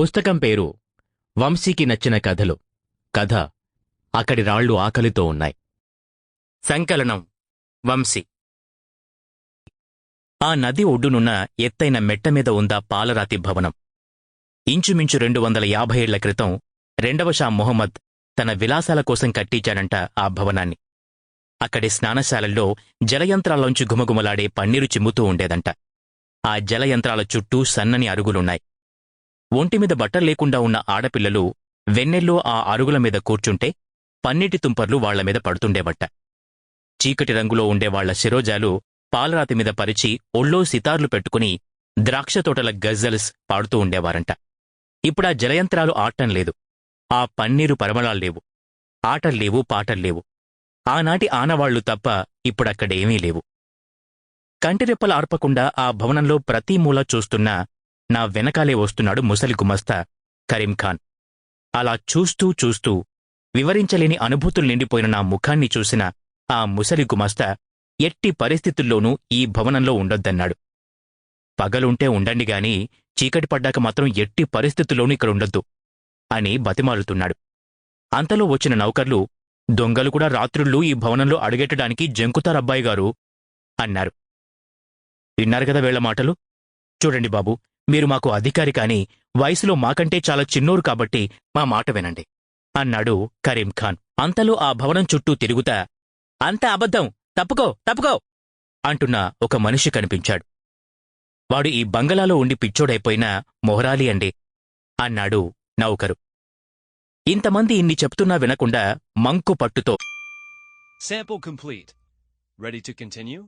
పుస్తకం పేరు వంశీకి నచ్చిన కథలు. కథ అక్కడి రాళ్ళు ఆకలితో ఉన్నాయి. సంకలనం వంశీ. ఆ నది ఒడ్డునున్న ఎత్తైన మెట్ట మీద ఉందా పాలరాతి భవనం. ఇంచుమించు రెండు వందల యాభై ఏళ్ళ క్రితం రెండవ షా మొహమ్మద్ తన విలాసాల కోసం కట్టించాడంట ఆ భవనాన్ని. అక్కడి స్నానశాలల్లో జలయంత్రాల్లోంచి గుమగుమలాడే పన్నీరు చిమ్ముతూ ఉండేదంట. ఆ జలయంత్రాల చుట్టూ సన్నని అరుగులున్నాయి. ఒంటిమీద బట్టలు లేకుండా ఉన్న ఆడపిల్లలు వెన్నెల్లో ఆ అరుగుల మీద కూర్చుంటే పన్నీటి తుంపర్లు వాళ్ళ మీద పడుతుండేవట. చీకటి రంగులో ఉండే వాళ్ళ శిరోజాలు పాలరాతి మీద పరిచి ఒళ్ళో సితార్లు పెట్టుకుని ద్రాక్ష తోటల గజ్జల్స్ పాడుతూ ఉండేవారంట. ఇప్పుడా జలయంత్రాలు ఆడటం లేదు. ఆ పన్నీరు పరిమళాల్లేవు ఆటల్లేవు పాటల్లేవు ఆనాటి ఆనవాళ్ళు తప్ప ఇప్పుడక్కడేమీ లేవు. కంటిరెప్పలు ఆర్పకుండా ఆ భవనంలో ప్రతి మూల చూస్తున్నా నా వెనకాలే వస్తున్నాడు ముసలి గుమస్తా కరీం ఖాన్. అలా చూస్తూ చూస్తూ వివరించలేని అనుభూతులు నిండిపోయిన నా ముఖాన్ని చూసిన ఆ ముసలి గుమస్తా ఎట్టి పరిస్థితుల్లోనూ ఈ భవనంలో ఉండొద్దన్నాడు. పగలుంటే ఉండండి గాని చీకటి పడ్డాక మాత్రం ఎట్టి పరిస్థితుల్లోనూ ఇక్కడ ఉండొద్దు అని బతిమాలుతున్నాడు. అంతలో వచ్చిన నౌకర్లు దొంగలు కూడా రాత్రుళ్ళు ఈ భవనంలో అడుగెట్టడానికి జంకుతారబ్బాయి గారు అన్నారు. విన్నారు కదా వీళ్ళ మాటలు? చూడండి బాబు మీరు మాకు అధికారి కాని వయసులో మాకంటే చాలా చిన్నోరు కాబట్టి మా మాట వినండి అన్నాడు కరీం ఖాన్ అంతలో ఆ భవనం చుట్టూ తిరుగుతా అంత అబద్ధం తప్పుకో తప్పుకో అంటున్న ఒక మనిషి కనిపించాడు వాడు ఈ బంగళాలో ఉండి పిచ్చోడైపోయిన మొహరాలి అండి అన్నాడు నౌకరు ఇంతమంది ఇన్ని చెప్తున్నా వినకుండా మంకు పట్టుతో Sample complete. Ready to continue?